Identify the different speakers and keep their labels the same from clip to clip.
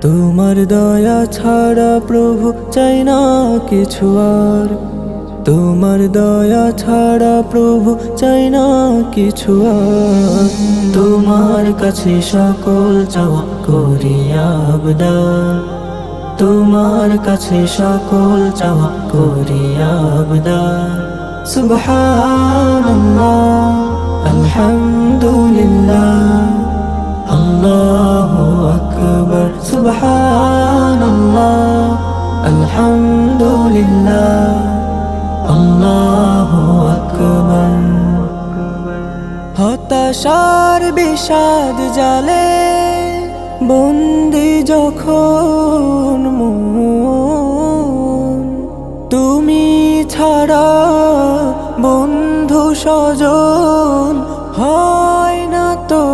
Speaker 1: তোমার দয়া ছাড়া প্রভু চাই না কিছু আর। তোমার দয়া ছাড়া প্রভু চাই না কিছু আর। তোমার কাছে সকল চাওয়া করিয়া আবদার। তোমার কাছে সকল চাওয়া করি আবদার। সুবহানাল্লাহ, আলহামদুলিল্লাহ, আল্লাহু আকবার। সুবহানাল্লাহ, আলহামদুলিল্লাহ, আল্লাহু আকবার। হতাশার বিষাদ জালে বন্দি যখন তুমি ছাড়া বন্ধু স্বজন হয় না তো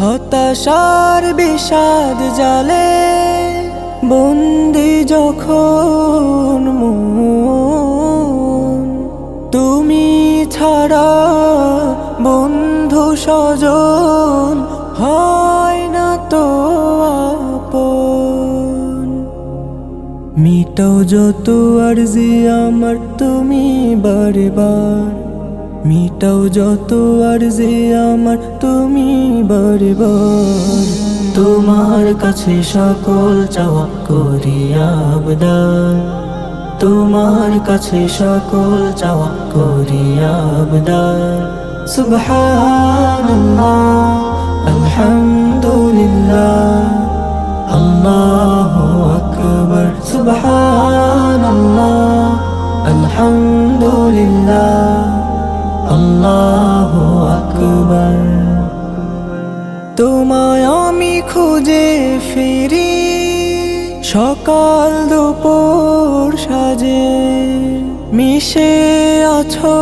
Speaker 1: হতাশার বিষাদ জালে বন্দি যখন তুমি ছাড়া স্বজন হয় না তো মিটাও যত আরজি আমার, তুমি বারবার। মিটাও যত আরজি আমার, তুমি বারে বার তোমার কাছে সকল চাওয়া করি আবদার। তোমার কাছে সকল চাওয়া করি আবদার। সুবহানাল্লাহ আলহামদুলিল্লাহ আল্লাহু আকবার সুবহানাল্লাহ আলহামদুলিল্লাহ আল্লাহু আকবার তোমায় আমি খুঁজে ফিরি, সকাল দুপুর সাজে, মিশে আছো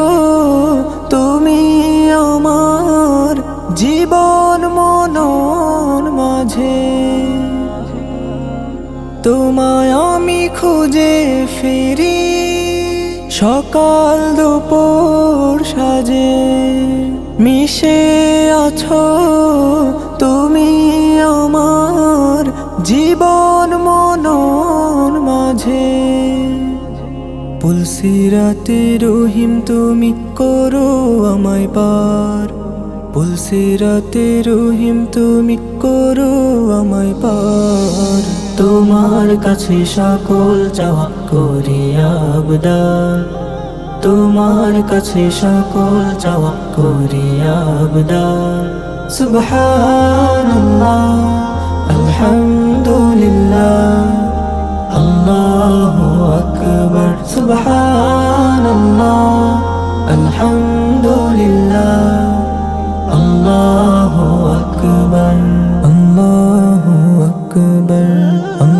Speaker 1: তোমায় আমি খুঁজে ফিরি। সকাল দুপুর সাজে। মিশে আছো তুমি আমার জীবন মনন মাঝে। পুলসিরাতে রহিম তুমি করো আমায় পার। পুলসিরাতে রহিম, তুমি করো আমায় পার। তোমার কাছে সকল চাওয়া করি আবদার। তোমার কাছে সকল চাওয়া করি আবদার। সুবহানাল্লাহ, আলহামদুলিল্লাহ, আল্লাহু আকবার। সুবহানাল্লাহ, আলহামদুলিল্লাহ। আল্লাহু আকবার আল্লাহু আকবার